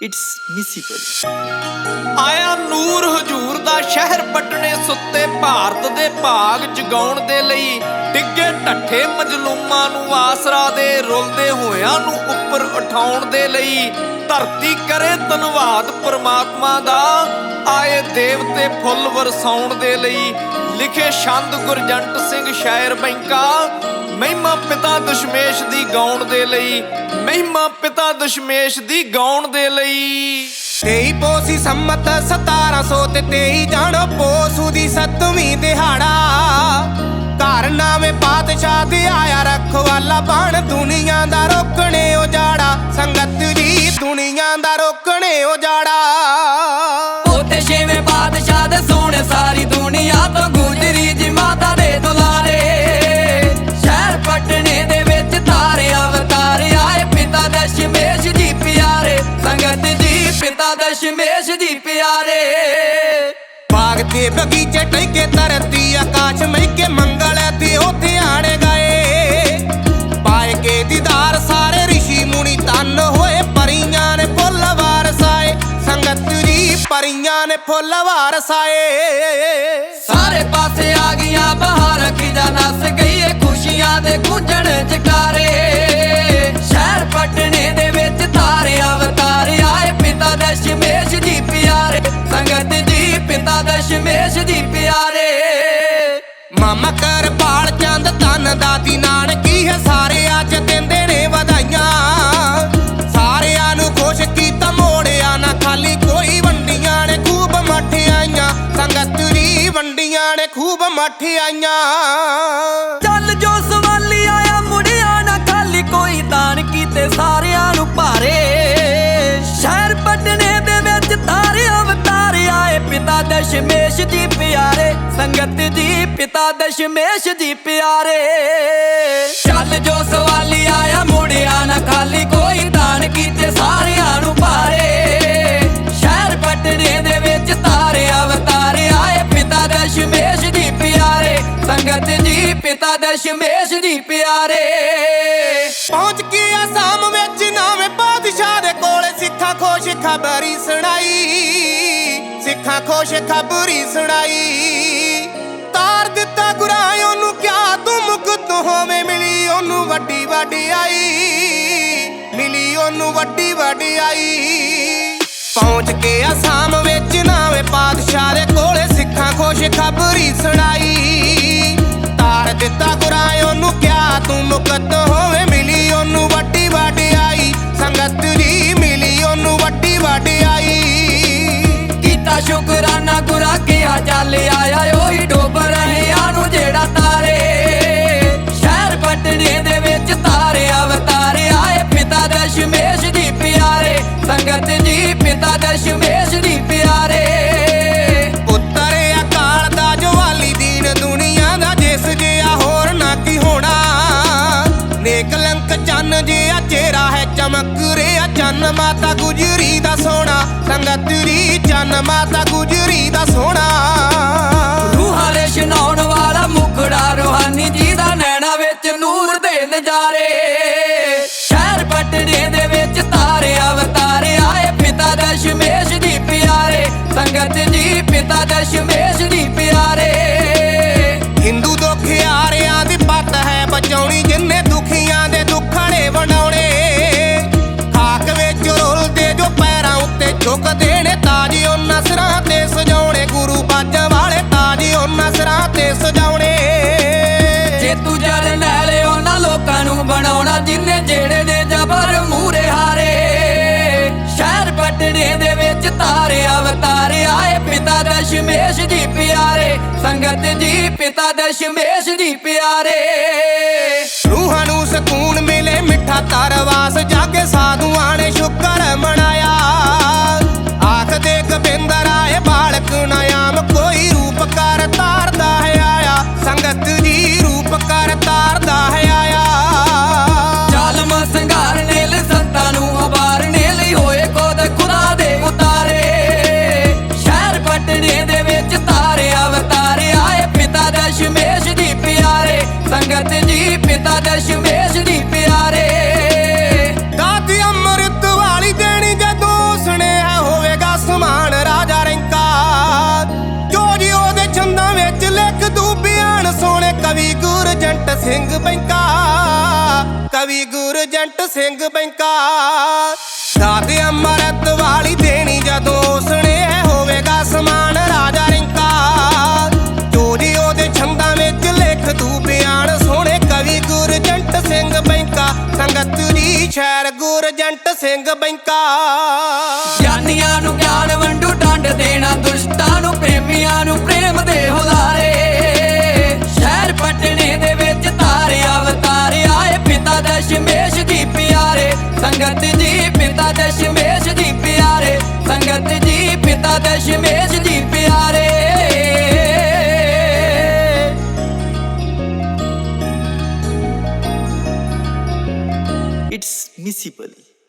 It's ਮਿਸੀਬਲ ਆਇਆ ਨੂਰ ਹਜੂਰ ਦਾ ਸ਼ਹਿਰ ਪਟਣੇ ਸੁੱਤੇ ਭਾਰਤ ਦੇ ਭਾਗ ਜਗਾਉਣ ਦੇ ਲਈ ਡਿੱਗੇ ਢੱਠੇ ਮਜਲੂਮਾਂ ਨੂੰ ਆਸਰਾ ਦੇ ਰੁਲਦੇ ਹੋਇਆਂ ਨੂੰ ਉੱਪਰ ਉਠਾਉਣ ਦੇ ਲਈ ਧਰਤੀ ਕਰੇ ਧੰਨਵਾਦ ਪਰਮਾਤਮਾ ਦਾ ਆਏ ਦੇਵਤੇ ਫੁੱਲ ਵਰਸਾਉਣ ਦੇ ਲਈ ਲਿਖੇ ਛੰਦ ਗੁਰਜੰਟ ਸਿੰਘ ਸ਼ਾਇਰ ਬੈਂਕਾ। ਮਹਿਮਾ ਪਿਤਾ ਦਸ਼ਮੇਸ਼ ਦੀ ਗਾਉਣ ਦੇ ਲਈ। ਮਹਿਮਾ ਪਿਤਾ ਦਸ਼ਮੇਸ਼ ਦੀ ਗਾਉਣ ਦੇ ਲਈ। ਤੇਈ ਪੋਸੀ ਸੰਮਤ 1700 ਤੇ ਤੇਈ ਜਾਣੋ ਪੋਸੂ ਦੀ ਸੱਤਵੀਂ ਦਿਹਾੜਾ। ਘਰ ਨਾਵੇਂ ਪਾਤਸ਼ਾਹ ਦੇ ਆਇਆ ਰਖਵਾਲਾ ਬਣ। ਦੁਨੀਆ ਦਾ ਰੋਕਣੇ ਉਜਾੜਾ। ਸੰਗਤ ਜੀ ਦੁਨੀਆ ਦਾ ਰੋਕਣੇ ਉਜਾੜਾ। ਉੱਥੇ ਛੇਵੇਂ ਬਾਦਸ਼ਾਹ ਦੇ ਸੋਹਣੇ ਸਾਰੀ ਦਸ਼ਮੇਸ਼ ਜੀ ਪਿਆਰੇ ਬਾਗ ਤੇ ਬਗੀਚੇ ਟੈਕੇ ਧਰਤੀ, ਆਕਾਸ਼ ਮਹਿਕੇ ਮੰਗਲ ਤੇ ਉਥੇ ਆਣੇ ਗਏ। ਪਾਏ ਕੇ ਦੀਦਾਰ ਸਾਰੇ ਰਿਸ਼ੀ ਮੁਨੀ ਤਨ ਹੋਏ, ਪਰੀਆਂ ਨੇ ਫੁੱਲ ਵਾਰਸਾਏ। ਸੰਗਤ ਜੀ, ਪਰੀਆਂ ਨੇ ਫੁੱਲ ਵਾਰਸਾਏ। ਸਾਰੇ ਪਾਸੇ ਆ ਗਈਆਂ ਬਹਾਰ ਖਿਜਾ ਨਸ ਗਈ ਏ ਖੁਸ਼ੀਆਂ ਦੇ ਗੂੰਜਣ ਚਕਾਰੇ ਸ਼ਹਿਰ ਪਟਨੇ ਦੇ ਵਿੱਚ ਤਾਰੇ, ਅਵਤਾਰੇ ਚੰਦ ਤਨ ਦਾਦੀ ਨਾਨਕੀ ਹੈ? ਸਾਰੇ ਅੱਜ ਦਿੰਦੇ ਨੇ ਵਧਾਈਆਂ। ਸਾਰਿਆਂ ਨੂੰ ਖੁਸ਼ ਕੀਤਾ ਮੋੜਿਆ ਨਾ ਖਾਲੀ ਕੋਈ ਵੰਡੀਆਂ ਨੇ, ਖੂਬ ਮਠਿਆਈਆਂ ਸੰਗਤ ਜੀ ਵੰਡੀਆਂ ਨੇ, ਖੂਬ ਮਠਿਆਈਆਂ ਦਸ਼ਮੇਸ਼ ਦੀ ਪਿਆਰੇ, ਸੰਗਤ ਜੀ ਪਿਤਾ ਦਸ਼ਮੇਸ਼ ਜੀ ਪਿਆਰੇ। ਚੱਲ ਜੋ ਸਵਾਲੀ ਆਇਆ ਮੁੜਿਆ ਨਾ ਖਾਲੀ ਕੋਈ ਦਾਨ ਕੀਤੇ ਸਾਰਿਆਂ ਨੂੰ ਪਾਰੇ ਸ਼ਹਿਰ ਪਟਨੇ ਦੇ ਵਿੱਚ ਤਾਰੇ ਅਵਤਾਰੇ ਆਏ ਪਿਤਾ ਦਸ਼ਮੇਸ਼ ਦੀ ਪਿਆਰੇ, ਸੰਗਤ ਜੀ ਪਿਤਾ ਦਸ਼ਮੇਸ਼ ਦੀ ਪਿਆਰੇ। ਪਹੁੰਚ ਕੇ ਆਸਾਮ ਖੁਸ਼ ਖਬਰੀ ਸੁਣਾਈ। ਤਾਰ ਦਿੱਤਾ ਗੁਰਾਂ, ਉਹਨੂੰ ਕਿਆ ਤੂੰ ਮੁਕਤ ਹੋਵੇਂ। ਮਿਲੀ ਉਹਨੂੰ ਵੱਡੀ ਵਡਿਆਈ ਮਿਲੀ ਉਹਨੂੰ ਵੱਡੀ ਆਈ। ਪਹੁੰਚ ਕੇ ਆਸਾਮ ਵਿੱਚ ਨਾਵੇਂ ਪਾਤਸ਼ਾਹ ਦੇ ਕੋਲੇ ਸਿੱਖਾਂ ਖੁਸ਼ ਖਬਰੀ ਸੁਣਾਈ। ਤਾਰ ਦਿੱਤਾ ਗੁਰਾਂ, ਉਹਨੂੰ ਕਿਆ ਤੂੰ ਮੁਕਤ ਹੋਵੇਂ ਚਮਕ ਰਿਹਾ ਚੰਨ ਮਾਤਾ ਗੁਜਰੀ ਦਾ ਸੋਹਣਾ ਸੰਗਤ ਦੀ ਚੰਨ ਮਾਤਾ ਗੁਜਰੀ ਦਾ ਸੋਹਣਾ। ਦਸ਼ਮੇਸ਼ ਜੀ ਪਿਆਰੇ, ਸੰਗਤ ਜੀ ਪਿਤਾ ਦਸ਼ਮੇਸ਼ ਜੀ ਪਿਆਰੇ। ਰੂਹਾਂ ਨੂੰ ਸਕੂਨ ਮਿਲੇ, ਮਿੱਠਾ ਤਰਵਾਸ ਜਾਗੇ ਸਾਧੂਆਂ ਨੇ ਸਿੰਘ ਬੈਂਕਾ, ਕਵੀ ਗੁਰਜੰਟ ਸਿੰਘ ਬੈਂਕਾ। ਦਾਦ ਅਮਰਤ ਵਾਲੀ ਦੇਣੀ ਜਦੋਂ ਉਸਨੇ ਹੋਵੇਗਾ ਸਮਾਨ ਰਾਜਾ ਰਿੰਕਾ। ਜੋ ਉਹਦੇ ਛੰਦਾਂ ਵਿੱਚ ਲਿਖ ਤੂੰ ਬਿਆਨ ਸੋਹਣੇ ਕਵੀ ਗੁਰਜੰਟ ਸਿੰਘ ਬੈਂਕਾ। ਸੰਗਤ ਦੀ ਸ਼ਹਿਰ ਗੁਰਜੰਟ ਸਿੰਘ ਬੈਂਕਾ। ਗਿਆਨੀਆਂ ਨੂੰ ਗਿਆਨ ਵੰਡੂ ਡੰਡ ਦੇਣਾ, ਦੁਸ਼ਟਾਂ ਨੂੰ ਪ੍ਰੇਮੀਆਂ ਨੂੰ visibly.